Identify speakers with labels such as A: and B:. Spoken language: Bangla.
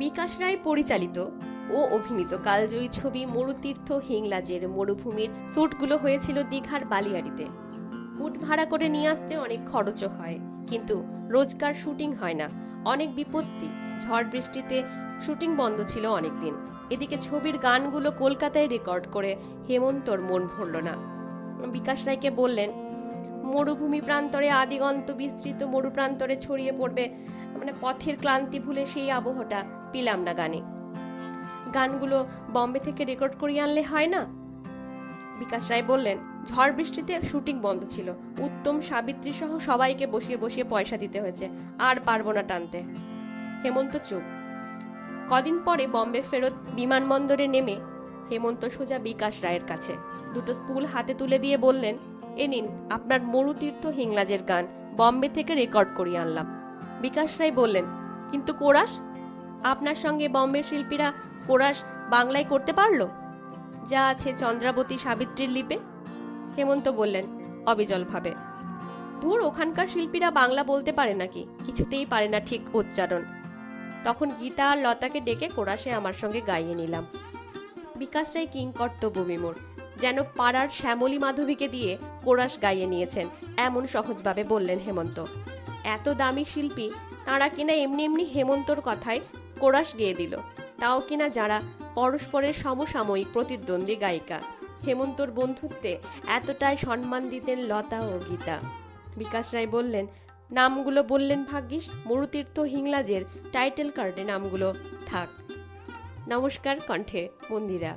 A: বিকাশ রায় পরিচালিত ও অভিনীত কালজয়ী ছবি মরুতীর্থ হিংলাজের মরুভূমির শ্যুটগুলো হয়েছিল দীঘার বালিয়াড়িতে। উট ভাড়া করে নিয়ে আসতে অনেক খরচও হয়, কিন্তু রোজকার শুটিং হয় না। অনেক বিপত্তি, ঝড় বৃষ্টিতে শুটিং বন্ধ ছিল অনেক দিন এদিকে ছবির গানগুলো কলকাতায় রেকর্ড করে হেমন্তর মন ভরল না। বিকাশ রায়কে বললেন, মরুভূমি প্রান্তরে আদিগন্ত বিস্তৃত মরু প্রান্তরে ছড়িয়ে পড়বে মানে পথের ক্লান্তি ভুলে সেই আবহটা পিলাম না গানে। গানগুলো বম্বে থেকে রেকর্ড করিয়ে আনলে হয় না? বিকাশ রায় বললেন, ঝড় বৃষ্টিতে শুটিং বন্ধ ছিল। উত্তম সাবিত্রী সহ সবাইকে বসিয়ে বসিয়ে পয়সা দিতে হয়েছে। আর পারব না টানতে। হেমন্ত চুপ। কদিন পরে বম্বে ফেরত বিমানবন্দরে নেমে হেমন্ত সোজা বিকাশ রায়ের কাছে। দুটো স্পুল হাতে তুলে দিয়ে বললেন, এ নিন, আপনার মরুতীর্থ হিংলাজের গান। বম্বে থেকে রেকর্ড করিয়ে আনলাম। বিকাশ রায় বললেন, কিন্তু কোরাস? আপনার সঙ্গে বম্বের শিল্পীরা কোরাস বাংলায় করতে পারল? যা আছে চন্দ্রাবতী সাবিত্রীর লিপে? হেমন্ত বললেন অবিচলভাবে ধুর, ওখানকার শিল্পীরা বাংলা বলতে পারে নাকি? কিছুতেই পারে না ঠিক উচ্চারণ। তখন গীতা আর লতাকে ডেকে কোরাসে আমার সঙ্গে গাইয়ে নিলাম। বিকাশ রায় কিং কর্তব্য বিমূর যেন পাড়ার শ্যামলী মাধবীকে দিয়ে কোরাস গাইয়ে নিয়েছেন, এমন সহজভাবে বললেন হেমন্ত। এত দামি শিল্পী, তারা কিনা এমনি এমনি হেমন্তর কথায় কোরাস গেয়ে দিল। তাও কিনা যারা পরস্পরের সমসাময়িক প্রতিদ্বন্দ্বী গায়িকা। হেমন্তর বন্ধুত্বে এতটাই সম্মান দিতেন লতা ও গীতা। বিকাশ রায় বললেন, নামগুলো বললেন ভাগ্যিস, মরুতীর্থ হিংলাজের টাইটেল কার্ডে নামগুলো থাক। নমস্কার, কণ্ঠে মন্দিরা।